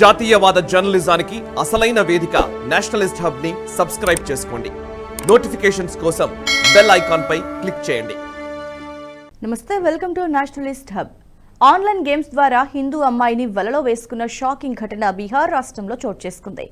జాతీయవాద జర్నలిజానికి అసలైన వేదిక నేషనలిస్ట్ హబ్ని సబ్స్క్రైబ్ చేసుకోండి. నోటిఫికేషన్స్ కోసం బెల్ ఐకాన్ పై క్లిక్ చేయండి. నమస్తే welcome to nationalist hub. Online games ద్వారా హిందూ అమ్మాయిని వలలో వేసుకున్న షాకింగ్ ఘటన బీహార్ రాష్ట్రంలో చోటు చేసుకుంది.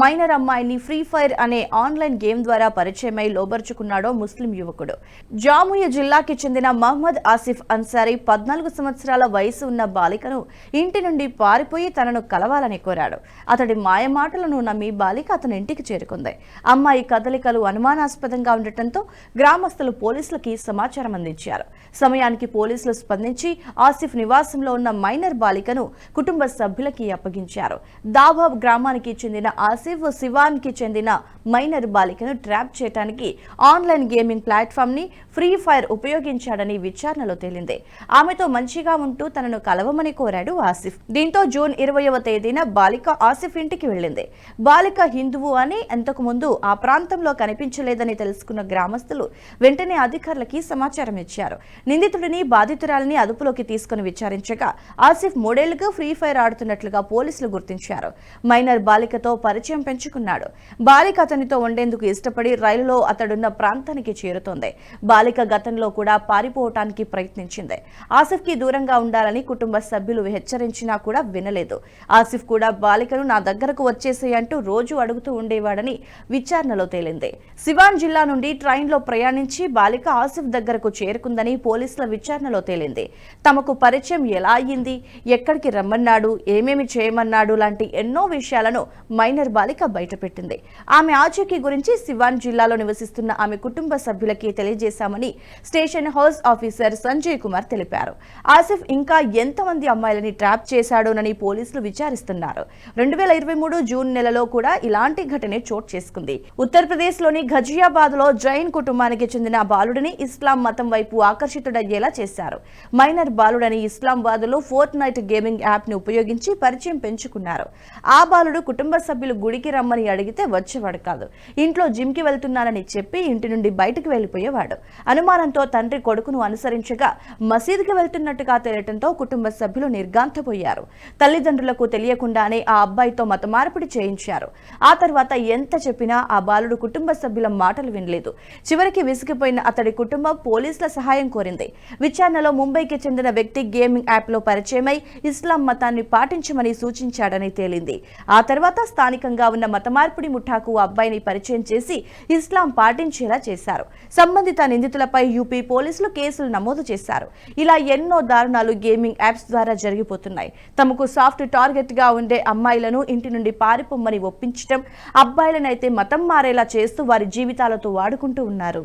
మైనర్ అమ్మాయిని ఫ్రీ ఫైర్ అనే ఆన్లైన్ గేమ్ ద్వారా పరిచయమై లోబర్చుకున్నాడో ముస్లిం యువకుడు. జాముయ జిల్లాకి చెందిన మహ్మద్ ఆసిఫ్ అన్సారీ పద్నాలుగు సంవత్సరాల వయసు ఉన్న బాలికను ఇంటి నుండి పారిపోయి తనను కలవాలని కోరాడు. అతడి మాయమాటలను నమ్మి బాలిక అతని ఇంటికి చేరుకుంది. అమ్మాయి కదలికలు అనుమానాస్పదంగా ఉండటంతో గ్రామస్తులు పోలీసులకి సమాచారం అందించారు. సమయానికి పోలీసులు స్పందించి ఆసిఫ్ నివాసంలో ఉన్న మైనర్ బాలికను కుటుంబ సభ్యులకి అప్పగించారు. దాబాబ్ గ్రామానికి చెందిన ఆసిఫ్ శివాన్కి చెందిన మైనర్ బాలికను ట్రాప్ చేయడానికి ఆన్లైన్ గేమింగ్ ప్లాట్ఫామ్ని ఫ్రీ ఫైర్ ఉపయోగించాడని విచారణలో తేలింది. ఆమెతో మంచిగా ఉంటూ తనను కలవమని కోరాడు ఆసిఫ్. దీంతో జూన్ ఇరవయవ తేదీన బాలిక ఆసిఫ్ ఇంటికి వెళ్ళింది. బాలిక హిందువు అని అంతకు ముందు ఆ ప్రాంతంలో కనిపించలేదని తెలుసుకున్న గ్రామస్తులు వెంటనే అధికారులకి సమాచారం ఇచ్చారు నిందితుడిని బాధితురాలిని అదుపులోకి తీసుకుని విచారించగా ఆసిఫ్ మూడేళ్ళుగా ఫ్రీ ఫైర్ ఆడుతున్నట్లుగా పోలీసులు గుర్తించారు. మైనర్ బాలికతో పరిచయం పెంచుకున్నాడు. బాలిక అతనితో ఉండేందుకు ఇష్టపడి రైలులో అతడున్న ప్రాంతానికి చేరుతోంది. బాలిక గతంలో కూడా పారిపోవటానికి ప్రయత్నించింది. ఆసిఫ్కి దూరంగా ఉండాలని కుటుంబ సభ్యులు హెచ్చరించినా కూడా వినలేదు. ఆసిఫ్ కూడా బాలికను నా దగ్గరకు వచ్చేసేయంటూ రోజు అడుగుతూ ఉండేవాడని విచారణలో తేలింది. సివాన్ జిల్లా నుండి ట్రైన్లో ప్రయాణించి బాలిక ఆసిఫ్ దగ్గరకు చేరుకుందని పోలీసుల విచారణలో తేలింది. తమకు పరిచయం ఎలా అయ్యింది? ఎక్కడికి రమ్మన్నాడు? ఏమేమి చేయమన్నాడు? లాంటి ఎన్నో విషయాలను మైనర్ బాలిక బయటపెట్టింది. ఆమె ఆచూకీ గురించి సివాన్ జిల్లాలో నివసిస్తున్న ఆమె కుటుంబ సభ్యులకి తెలియజేశామని station house officer Sanjay Kumar తెలిపారు. ఆసిఫ్ ఇంకా ఎంతమంది అమ్మాయిలని ట్రాప్ చేశాడోనని పోలీసులు విచారిస్తున్నారు. రెండు వేల ఇరవై మూడు జూన్ నెలలో కూడా ఇలాంటి ఘటనే చోటు చేసుకుంది. ఉత్తరప్రదేశ్లోని ఘజియాబాద్లో జైన్ కుటుంబానికి చెందిన బాలుడిని ఇస్లాం మతం వైపు ఆకర్షితుడయ్యేలా చేశారు. మైనర్ బాలుడని ఇస్లాం వాదులు ఫోర్ట్ నైట్ గేమింగ్ యాప్ని ఉపయోగించి పరిచయం పెంచుకున్నారు. ఆ బాలుడు కుటుంబ సభ్యులు గుడికి రమ్మని అడిగితే వచ్చేవాడు కాదు. ఇంట్లో జిమ్కి వెళ్తున్నానని చెప్పి ఇంటి నుండి బయటకు వెళ్ళిపోయేవాడు అనుమానంతో తండ్రి కొడుకును అనుసరించగా మసీదుకి వెళ్తున్నట్టుగా తెలియటంతో కుటుంబ సభ్యులు నిర్గాంతపోయారు తల్లిదండ్రులకు తెలియకుండానే ఆ అబ్బాయితో మత మార్పిడి చేయించారు. ఆ తర్వాత ఎంత చెప్పినా ఆ బాలుడు కుటుంబ సభ్యుల మాటలు వినలేదు. చివరికి విసిగిపోయిన అతడి కుటుంబం పోలీసుల సహాయం కోరింది. విచారణలో ముంబైకి చెందిన వ్యక్తి గేమ్ గేమింగ్ యాప్లో పరిచయమై ఇస్లాం మతాన్ని పాటించమని సూచించాడని తేలింది. ఆ తర్వాత స్థానికంగా ఉన్న మత మార్పిడి ముఠాకు అబ్బాయిని పరిచయం చేసి ఇస్లాం పాటించేలా చేశారు. సంబంధిత నిందితులపై యూపీ పోలీసులు కేసులు నమోదు చేశారు. ఇలా ఎన్నో దారుణాలు గేమింగ్ యాప్స్ ద్వారా జరిగిపోతున్నాయి. తమకు సాఫ్ట్ టార్గెట్గా ఉండే అమ్మాయిలను ఇంటి నుండి పారిపోమ్మని ఒప్పించడం అబ్బాయిలనైతే మతం మారేలా చేస్తూ వారి జీవితాలతో వాడుకుంటూ ఉన్నారు.